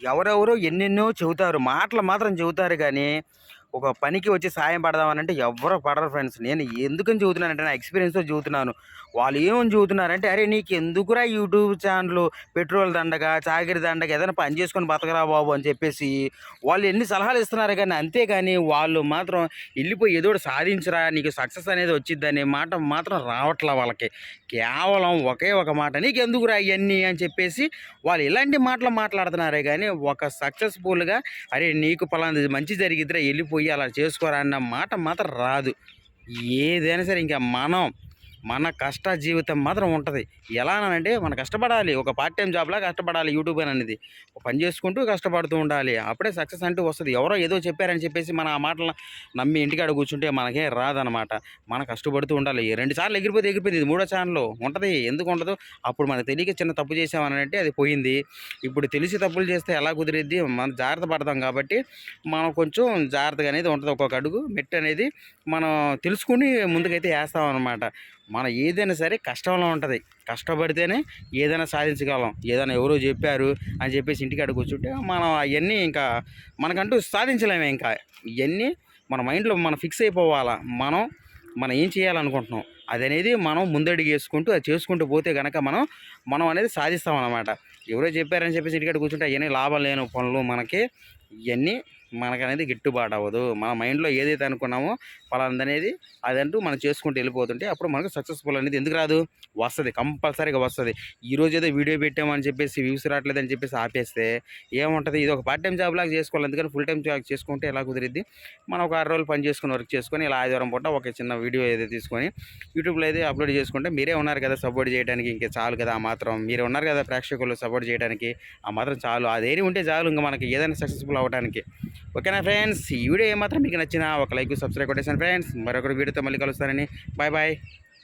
ఎవరెవరో ఎన్నెన్నో చెబుతారు మాటలు మాత్రం చెబుతారు కానీ ఒక పనికి వచ్చి సాయం పడదామనంటే ఎవరు పడరు ఫ్రెండ్స్. నేను ఎందుకని చెబుతున్నానంటే నా ఎక్స్పీరియన్స్తో చెబుతున్నాను వాళ్ళు ఏమని చూతున్నారంటే అరే నీకు ఎందుకురా యూట్యూబ్ ఛానల్ పెట్రోల్ దండగా చాకిరి దండగా ఏదైనా పని చేసుకొని బతకరా బాబు అని చెప్పేసి వాళ్ళు ఎన్ని సలహాలు ఇస్తున్నారు కానీ అంతేగాని వాళ్ళు మాత్రం వెళ్ళిపోయి ఏదో సాధించరా నీకు సక్సెస్ అనేది వచ్చిద్ది మాట మాత్రం రావట్లా వాళ్ళకి. కేవలం ఒకే ఒక మాట నీకు ఎందుకురా ఇవన్నీ అని చెప్పేసి వాళ్ళు ఇలాంటి మాటలు మాట్లాడుతున్నారే కానీ ఒక సక్సెస్ఫుల్గా అరే నీకు పలాంది మంచి జరిగిద్దిరా వెళ్ళిపోయి అలా చేసుకోరా అన్న మాట మాత్రం రాదు. ఏదైనా సరే ఇంకా మనం మన కష్ట జీవితం మాత్రం ఉంటుంది. ఎలా మన మనం కష్టపడాలి. ఒక పార్ట్ టైం జాబ్లా కష్టపడాలి యూట్యూబ్ అనేది. పని చేసుకుంటూ కష్టపడుతూ ఉండాలి. అప్పుడే సక్సెస్ అంటూ వస్తుంది. ఎవరో ఏదో చెప్పారని చెప్పేసి మన ఆ మాటలు నమ్మి ఇంటికాడ కూర్చుంటే మనకే రాదనమాట. మనం కష్టపడుతూ ఉండాలి. రెండు సార్లు ఎగిరిపోతే ఎగిరిపోయింది. ఇది మూడో ఛానల్ ఉంటుంది. ఎందుకు ఉండదు? అప్పుడు మనకు తెలియక చిన్న తప్పు చేసామని అంటే అది పోయింది. ఇప్పుడు తెలిసి తప్పులు చేస్తే ఎలా కుదిరిద్ది? మనం జాగ్రత్త పడతాం కాబట్టి మనం కొంచెం జాగ్రత్తగా అనేది ఉంటుంది. ఒక్కొక్క అడుగు మెట్టు అనేది మనం తెలుసుకుని ముందుకైతే వేస్తాం అనమాట మన ఏదైనా సరే కష్టంలో ఉంటుంది. కష్టపడితేనే ఏదైనా సాధించగలం. ఏదైనా ఎవరో చెప్పారు అని చెప్పేసి ఇంటికాడ కూర్చుంటే మనం అవన్నీ ఇంకా మనకంటూ సాధించలేము ఇంకా. ఇవన్నీ మన మైండ్లో మనం ఫిక్స్ అయిపోవాలా. మనం మనం ఏం చేయాలనుకుంటున్నాం? అది అనేది మనం ముందడుగు వేసుకుంటూ అది చేసుకుంటూ పోతే కనుక మనం మనం అనేది సాధిస్తాం అనమాట ఎవరో చెప్పారని చెప్పేసి ఇంటికాడ కూర్చుంటే అవన్నీ లాభం లేని పనులు మనకి. ఇవన్నీ మనకనేది గిట్టుబాటు అవ్వదు మన మైండ్లో ఏదైతే అనుకున్నామో పలాంది అనేది అదంటూ మనం చేసుకుంటూ వెళ్ళిపోతుంటే అప్పుడు మనకు సక్సెస్ఫుల్ అనేది ఎందుకు రాదు? వస్తుంది కంపల్సరీగా వస్తుంది. ఈరోజు ఏదో వీడియో పెట్టామని చెప్పేసి వ్యూస్ రావట్లేదని చెప్పేసి ఆపేస్తే ఏముంటుంది? ఇది ఒక పార్ట్ టైం జాబ్ లాగా చేసుకోవాలి. ఎందుకంటే ఫుల్ టైం జాబ్ చేసుకుంటే ఎలా కుదిరిద్ది? మనం ఒక ఆరు రోజులు పని చేసుకుని వర్క్ చేసుకొని ఇలా ఆదివారం పూట ఒక చిన్న వీడియో ఏదో తీసుకొని యూట్యూబ్లో అయితే అప్లోడ్ చేసుకుంటే మీరే ఉన్నారు కదా సపోర్ట్ చేయడానికి. ఇంకా చాలు కదా ఆ మాత్రం. మీరు ఉన్నారు కదా ప్రేక్షకులు సపోర్ట్ చేయడానికి. ఆ మాత్రం చాలు. అదేమి ఉంటే చాలు ఇంకా మనకి ఏదైనా సక్సెస్ఫుల్ అవ్వడానికి ఓకేనా ఫ్రెండ్స్ ఈ వీడియో ఏమాత్రం మీకు నచ్చినా ఒక లైక్ సబ్స్క్రైబ్ కొట్టేసాను ఫ్రెండ్స్. మరొకరు వీడియోతో మళ్ళీ కలుస్తానని బాయ్ బాయ్.